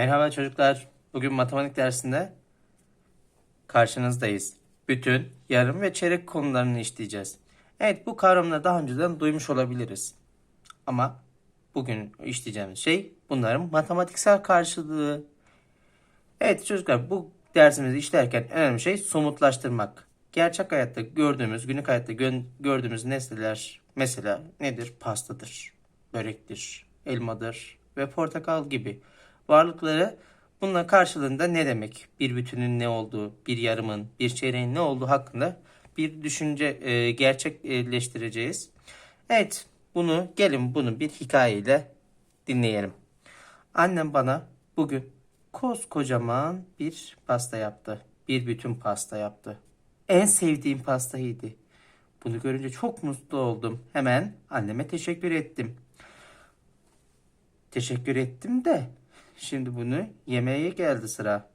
Merhaba çocuklar. Bugün matematik dersinde karşınızdayız. Bütün, yarım ve çeyrek konularını işleyeceğiz. Evet bu kavramları daha önceden duymuş olabiliriz. Ama bugün işleyeceğimiz şey bunların matematiksel karşılığı. Evet çocuklar bu dersimizi işlerken en önemli şey somutlaştırmak. Gerçek hayatta gördüğümüz, günlük hayatta gö- gördüğümüz nesneler mesela nedir? Pastadır, börektir, elmadır ve portakal gibi varlıkları bununla karşılığında ne demek? Bir bütünün ne olduğu, bir yarımın, bir çeyreğin ne olduğu hakkında bir düşünce e, gerçekleştireceğiz. Evet, bunu gelin bunu bir hikayeyle dinleyelim. Annem bana bugün koskocaman bir pasta yaptı. Bir bütün pasta yaptı. En sevdiğim pastaydı. Bunu görünce çok mutlu oldum. Hemen anneme teşekkür ettim. Teşekkür ettim de şimdi bunu yemeye geldi sıra.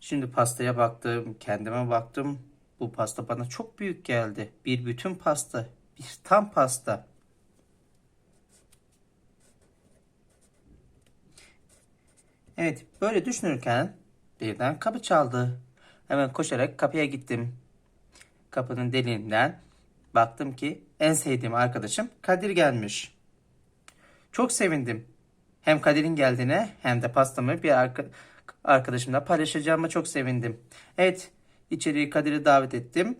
Şimdi pastaya baktım, kendime baktım. Bu pasta bana çok büyük geldi. Bir bütün pasta, bir tam pasta. Evet, böyle düşünürken birden kapı çaldı. Hemen koşarak kapıya gittim. Kapının deliğinden baktım ki en sevdiğim arkadaşım Kadir gelmiş. Çok sevindim. Hem Kadir'in geldiğine hem de pastamı bir arka- arkadaşımla paylaşacağıma çok sevindim. Evet, içeriye Kadir'i davet ettim.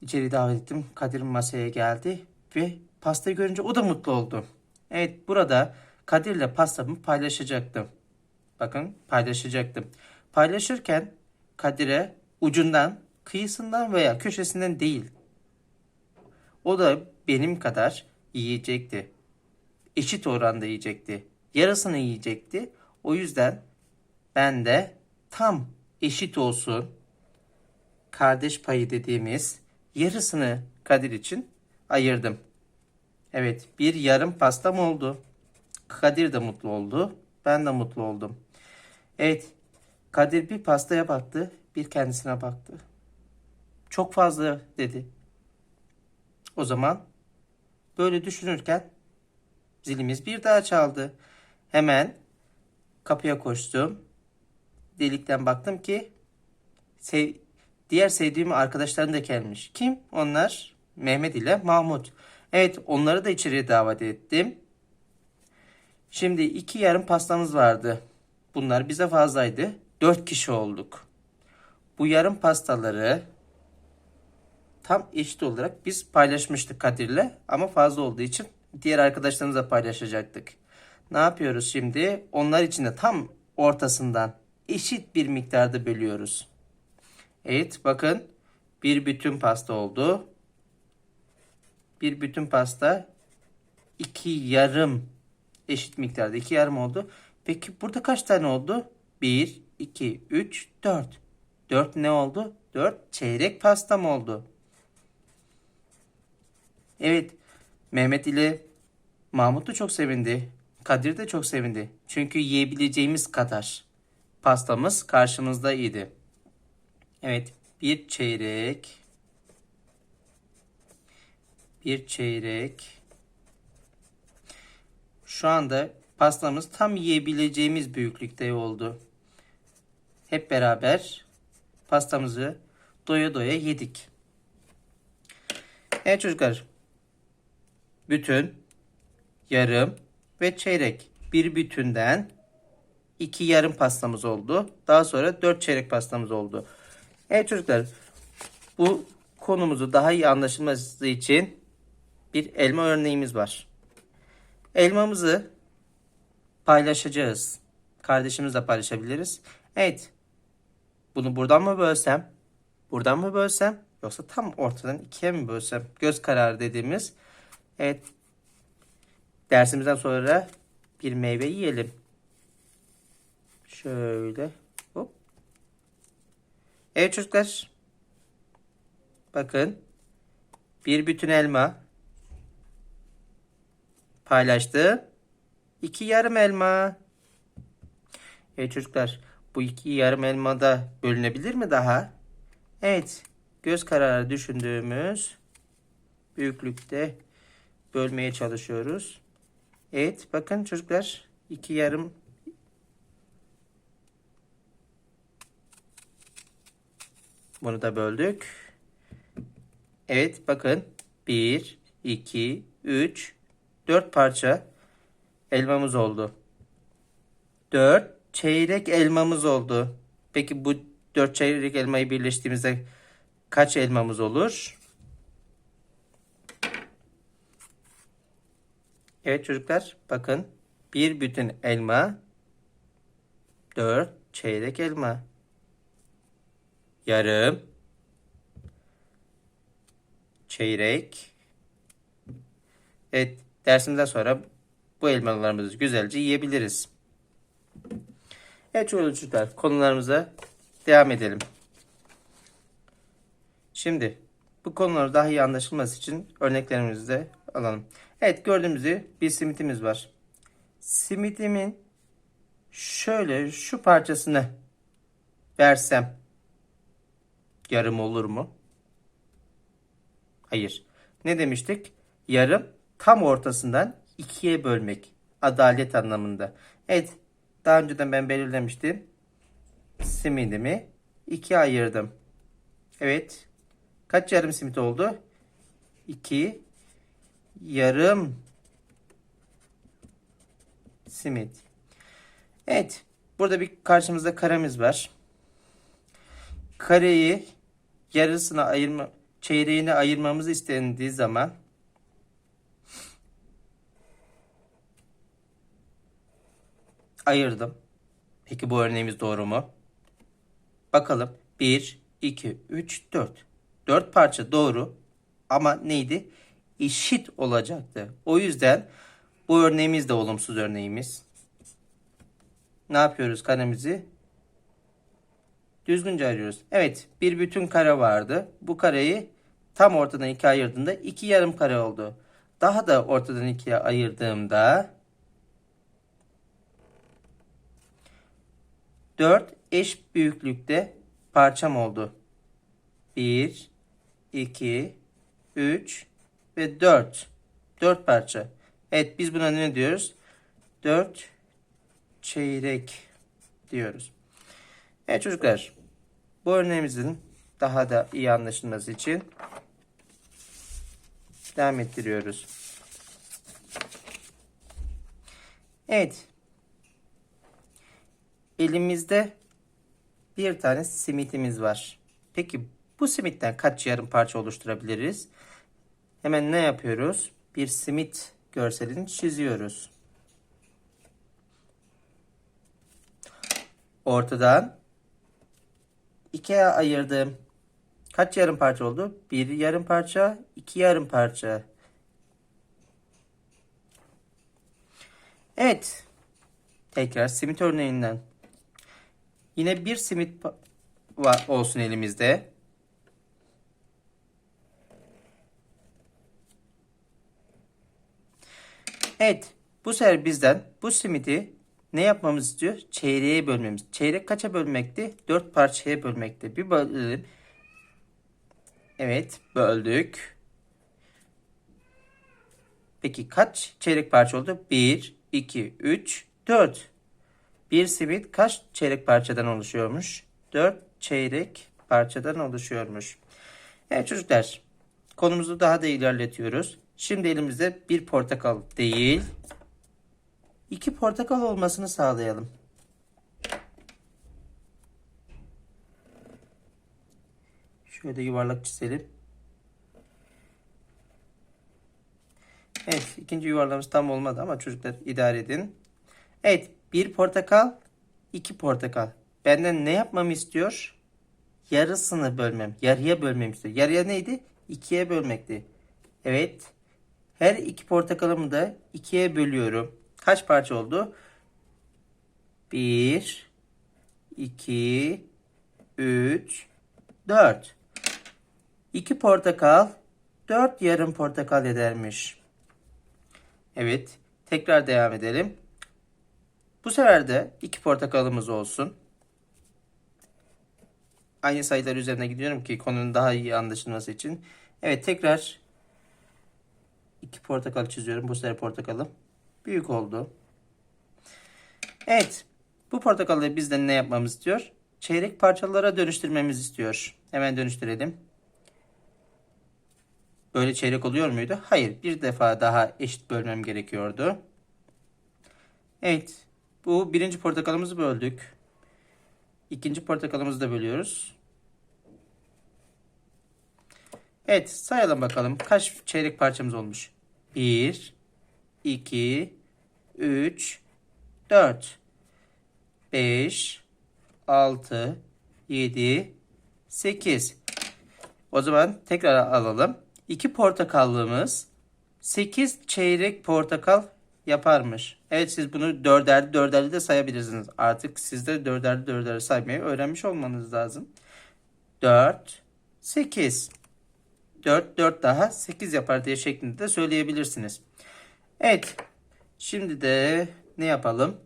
İçeri davet ettim. Kadir masaya geldi ve pastayı görünce o da mutlu oldu. Evet, burada Kadir'le pastamı paylaşacaktım. Bakın paylaşacaktım. Paylaşırken Kadir'e ucundan, kıyısından veya köşesinden değil. O da benim kadar yiyecekti. Eşit oranda yiyecekti. Yarısını yiyecekti. O yüzden ben de tam eşit olsun kardeş payı dediğimiz yarısını Kadir için ayırdım. Evet bir yarım pastam oldu. Kadir de mutlu oldu. Ben de mutlu oldum. Evet Kadir bir pastaya baktı bir kendisine baktı. Çok fazla dedi. O zaman böyle düşünürken zilimiz bir daha çaldı. Hemen kapıya koştum. Delikten baktım ki sev- diğer sevdiğim arkadaşlarım da gelmiş. Kim? Onlar Mehmet ile Mahmut. Evet onları da içeriye davet ettim. Şimdi iki yarım pastamız vardı. Bunlar bize fazlaydı. Dört kişi olduk. Bu yarım pastaları tam eşit olarak biz paylaşmıştık Kadir'le ama fazla olduğu için diğer arkadaşlarımızla paylaşacaktık. Ne yapıyoruz şimdi? Onlar için de tam ortasından eşit bir miktarda bölüyoruz. Evet bakın bir bütün pasta oldu. Bir bütün pasta iki yarım eşit miktarda iki yarım oldu. Peki burada kaç tane oldu? 1, 2, 3, 4. 4 ne oldu? 4 çeyrek pastam oldu. Evet. Mehmet ile Mahmut da çok sevindi. Kadir de çok sevindi. Çünkü yiyebileceğimiz kadar pastamız karşımızda idi. Evet. Bir çeyrek. Bir çeyrek. Şu anda pastamız tam yiyebileceğimiz büyüklükte oldu. Hep beraber pastamızı doya doya yedik. Evet çocuklar. Bütün, yarım ve çeyrek bir bütünden iki yarım pastamız oldu. Daha sonra dört çeyrek pastamız oldu. Evet çocuklar. Bu konumuzu daha iyi anlaşılması için bir elma örneğimiz var. Elmamızı paylaşacağız. Kardeşimizle paylaşabiliriz. Evet. Bunu buradan mı bölsem? Buradan mı bölsem? Yoksa tam ortadan ikiye mi bölsem? Göz kararı dediğimiz. Evet. Dersimizden sonra bir meyve yiyelim. Şöyle. Hop. Evet çocuklar. Bakın. Bir bütün elma. Paylaştı. İki yarım elma. Evet çocuklar. Bu iki yarım elma da bölünebilir mi daha? Evet. Göz kararı düşündüğümüz büyüklükte bölmeye çalışıyoruz. Evet bakın çocuklar iki yarım Bunu da böldük. Evet bakın 1 2 3 4 parça elmamız oldu. 4 çeyrek elmamız oldu. Peki bu 4 çeyrek elmayı birleştiğimizde kaç elmamız olur? Evet çocuklar bakın bir bütün elma 4 çeyrek elma yarım çeyrek Evet dersimden sonra bu elmalarımızı güzelce yiyebiliriz. Evet çocuklar konularımıza devam edelim. Şimdi bu konuları daha iyi anlaşılması için örneklerimizi de alalım. Evet gördüğümüz gibi bir simitimiz var. Simitimin şöyle şu parçasını versem yarım olur mu? Hayır. Ne demiştik? Yarım tam ortasından ikiye bölmek. Adalet anlamında. Evet. Daha önceden ben belirlemiştim. Simidimi ikiye ayırdım. Evet. Kaç yarım simit oldu? 2 yarım simit. Evet. Burada bir karşımızda karemiz var. Kareyi yarısına ayırma çeyreğine ayırmamız istendiği zaman ayırdım. Peki bu örneğimiz doğru mu? Bakalım. 1, 2, 3, 4. 4 parça doğru. Ama neydi? Eşit olacaktı. O yüzden bu örneğimiz de olumsuz örneğimiz. Ne yapıyoruz karemizi? Düzgünce ayırıyoruz. Evet bir bütün kare vardı. Bu kareyi tam ortadan ikiye ayırdığımda iki yarım kare oldu. Daha da ortadan ikiye ayırdığımda 4 eş büyüklükte parçam oldu. 1, 2, 3 ve 4. 4 parça. Evet biz buna ne diyoruz? 4 çeyrek diyoruz. Evet çocuklar. Bu örneğimizin daha da iyi anlaşılması için devam ettiriyoruz. Evet. Elimizde bir tane simitimiz var. Peki bu simitten kaç yarım parça oluşturabiliriz? Hemen ne yapıyoruz? Bir simit görselini çiziyoruz. Ortadan ikiye ayırdım. Kaç yarım parça oldu? Bir yarım parça, iki yarım parça. Evet. Tekrar simit örneğinden. Yine bir simit olsun elimizde. Evet. Bu sefer bizden bu simiti ne yapmamız istiyor? Çeyreğe bölmemiz. Çeyrek kaça bölmekti? Dört parçaya bölmekti. Bir bölelim. Evet. Böldük. Peki kaç çeyrek parça oldu? 1, 2, 3, 4. Bir simit kaç çeyrek parçadan oluşuyormuş? 4 çeyrek parçadan oluşuyormuş. Evet çocuklar. Konumuzu daha da ilerletiyoruz. Şimdi elimizde bir portakal değil, iki portakal olmasını sağlayalım. Şöyle yuvarlak çizelim. Evet ikinci yuvarlamız tam olmadı ama çocuklar idare edin. Evet bir portakal iki portakal. Benden ne yapmamı istiyor? Yarısını bölmem. Yarıya bölmem istiyor. Yarıya neydi? İkiye bölmekti. Evet. Her iki portakalımı da ikiye bölüyorum. Kaç parça oldu? 1 2 3 4 2 portakal 4 yarım portakal edermiş. Evet. Tekrar devam edelim. Bu sefer de 2 portakalımız olsun. Aynı sayılar üzerine gidiyorum ki konunun daha iyi anlaşılması için. Evet tekrar 2 portakal çiziyorum. Bu sefer portakalım. Büyük oldu. Evet. Bu portakalı bizden ne yapmamız istiyor? Çeyrek parçalara dönüştürmemiz istiyor. Hemen dönüştürelim. Böyle çeyrek oluyor muydu? Hayır. Bir defa daha eşit bölmem gerekiyordu. Evet. Bu birinci portakalımızı böldük. İkinci portakalımızı da bölüyoruz. Evet sayalım bakalım. Kaç çeyrek parçamız olmuş? 1, 2, 3, 4, 5, 6, 7, 8. O zaman tekrar alalım. 2 portakallığımız 8 çeyrek portakal yaparmış. Evet siz bunu dörderli dörderli de sayabilirsiniz. Artık siz de dörderli dörderli saymayı öğrenmiş olmanız lazım. 4, 8. 4, 4 daha 8 yapar diye şeklinde de söyleyebilirsiniz. Evet. Şimdi de ne yapalım?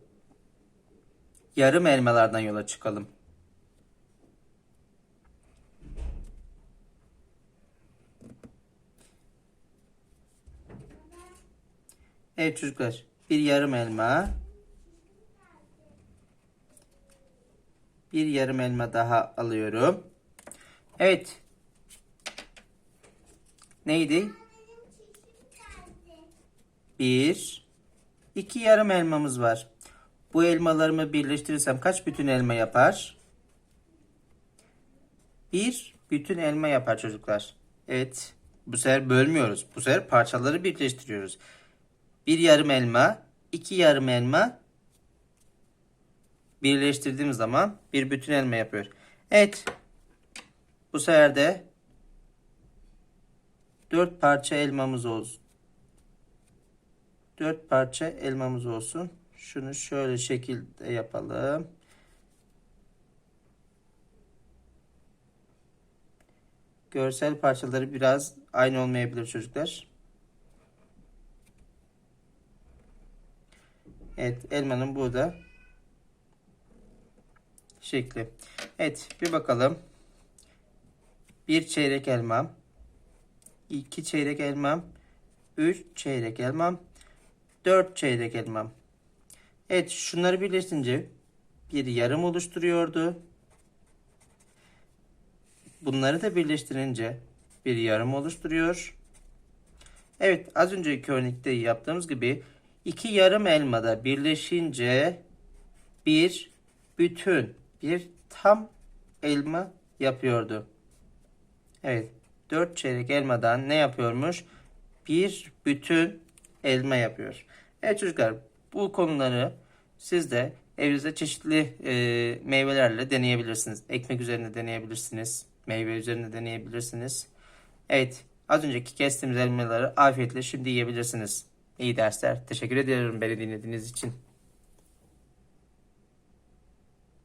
Yarım elmalardan yola çıkalım. Evet çocuklar. Bir yarım elma. Bir yarım elma daha alıyorum. Evet. Neydi? Bir. iki yarım elmamız var. Bu elmalarımı birleştirirsem kaç bütün elma yapar? Bir bütün elma yapar çocuklar. Evet. Bu sefer bölmüyoruz. Bu sefer parçaları birleştiriyoruz. Bir yarım elma, iki yarım elma birleştirdiğim zaman bir bütün elma yapıyor. Evet. Bu sefer de dört parça elmamız olsun. Dört parça elmamız olsun. Şunu şöyle şekilde yapalım. Görsel parçaları biraz aynı olmayabilir çocuklar. Evet elmanın burada şekli. Evet bir bakalım. Bir çeyrek elmam. İki çeyrek elmam. Üç çeyrek elmam. Dört çeyrek elmam. Evet şunları birleştirince bir yarım oluşturuyordu. Bunları da birleştirince bir yarım oluşturuyor. Evet az önceki örnekte yaptığımız gibi iki yarım elmada birleşince bir bütün bir tam elma yapıyordu. Evet 4 çeyrek elmadan ne yapıyormuş? Bir bütün elma yapıyor. Evet çocuklar bu konuları siz de evinizde çeşitli e, meyvelerle deneyebilirsiniz. Ekmek üzerinde deneyebilirsiniz. Meyve üzerinde deneyebilirsiniz. Evet az önceki kestiğimiz elmaları afiyetle şimdi yiyebilirsiniz. İyi dersler. Teşekkür ediyorum beni dinlediğiniz için.